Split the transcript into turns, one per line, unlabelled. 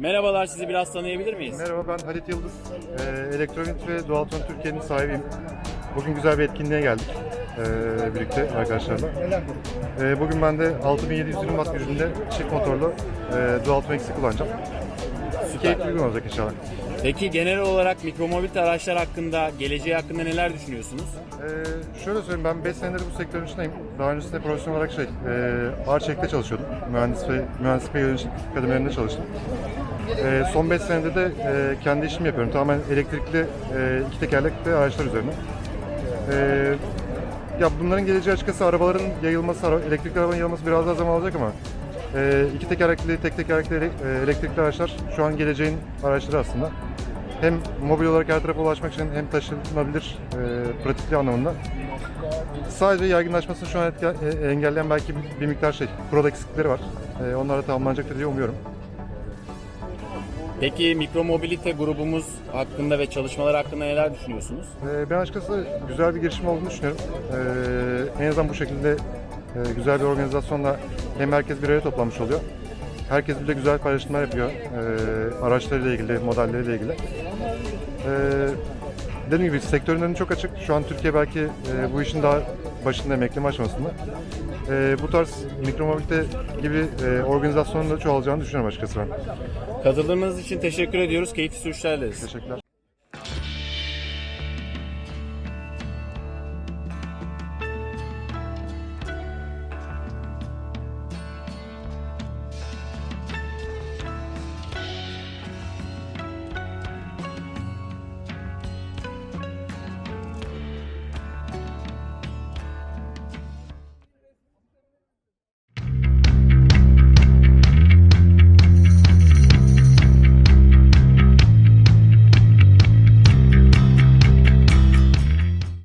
Merhabalar, sizi biraz tanıyabilir miyiz?
Merhaba ben Halit Yıldız. Ee, Elektronik ve Dualtron Türkiye'nin sahibiyim. Bugün güzel bir etkinliğe geldik ee, birlikte arkadaşlarla. Ee, bugün ben de 6720 watt gücünde çift motorlu e, Dualtron X'i kullanacağım. Keyifli bir gün olacak inşallah.
Peki genel olarak mikromobilite araçlar hakkında, geleceği hakkında neler düşünüyorsunuz?
Ee, şöyle söyleyeyim ben 5 senedir bu sektörün içindeyim. Daha öncesinde profesyonel olarak şey, e, Arçelik'te çalışıyordum. Mühendis ve mühendislik ve yöneticilik kademelerinde çalıştım. Ee, son 5 senedir de e, kendi işimi yapıyorum. Tamamen elektrikli e, iki tekerlekli araçlar üzerine. Ee, ya bunların geleceği açıkçası arabaların yayılması, elektrikli arabanın yayılması biraz daha zaman alacak ama e, iki tekerlekli, tek tekerlekli e, elektrikli araçlar şu an geleceğin araçları aslında. Hem mobil olarak her tarafa ulaşmak için hem taşınabilir e, pratikliği anlamında. Sadece yaygınlaşmasını şu an etke- e, engelleyen belki bir, miktar şey, kurada eksiklikleri var. E, onlar da tamamlanacaktır diye umuyorum.
Peki mikromobilite grubumuz hakkında ve çalışmalar hakkında neler düşünüyorsunuz?
Ee, Ben açıkçası güzel bir girişim olduğunu düşünüyorum. Ee, En azından bu şekilde e, güzel bir organizasyonla hem herkes bir araya toplanmış oluyor. Herkes bir de güzel paylaşımlar yapıyor. Ee, Araçlarıyla ilgili, modelleriyle ilgili. Ee, Dediğim gibi sektörün önü çok açık. Şu an Türkiye belki e, bu işin daha başında emekleme aşamasında. Bu tarz mikromobilite gibi e, organizasyonların da çoğalacağını düşünüyorum açıkçası ben.
Katıldığınız için teşekkür ediyoruz. Keyifli sürüşler dileriz.
Teşekkürler.